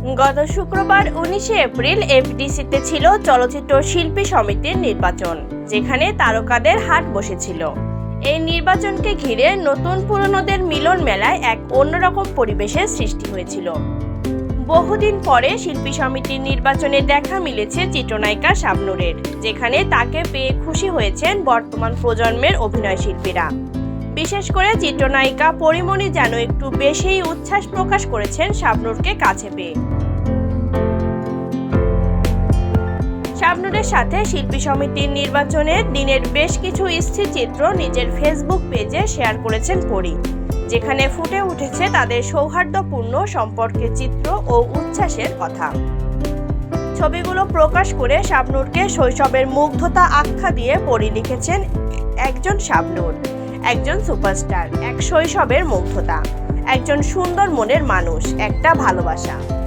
গত শুক্রবার উনিশে এপ্রিল এফডিসিতে ছিল চলচ্চিত্র শিল্পী সমিতির নির্বাচন, যেখানে তারকাদের হাট বসেছিল। এই নির্বাচনকে ঘিরে নতুন পুরনোদের মিলন মেলায় এক অন্যরকম পরিবেশের সৃষ্টি হয়েছিল। বহুদিন পরে শিল্পী সমিতির নির্বাচনে দেখা মিলেছে চিত্রনায়িকা শাবনুরের, যেখানে তাকে পেয়ে খুশি হয়েছেন বর্তমান প্রজন্মের অভিনয় শিল্পীরা। বিশেষ করে চিত্রনায়িকা পরিমণি যেন একটু বেশিই উচ্ছ্বাস প্রকাশ করেছেন শাবনুরকে কাছে পেয়ে। শাবনুরের সাথে শিল্পী সমিতির নির্বাচনের দিনের বেশ কিছু স্থিরচিত্র নিজের ফেসবুক পেজে শেয়ার করেছেন পরি, যেখানে ফুটে উঠেছে তাদের সৌহার্দ্যপূর্ণ সম্পর্কের চিত্র ও উচ্ছ্বাসের কথা। ছবিগুলো প্রকাশ করে শাবনুরকে শৈশবের মুগ্ধতা আখ্যা দিয়ে পরি লিখেছেন একজন শাবনুর। একজন সুপারস্টার এক শৈশবের মুগ্ধতা একজন সুন্দর মনের মানুষ একটা ভালোবাসা।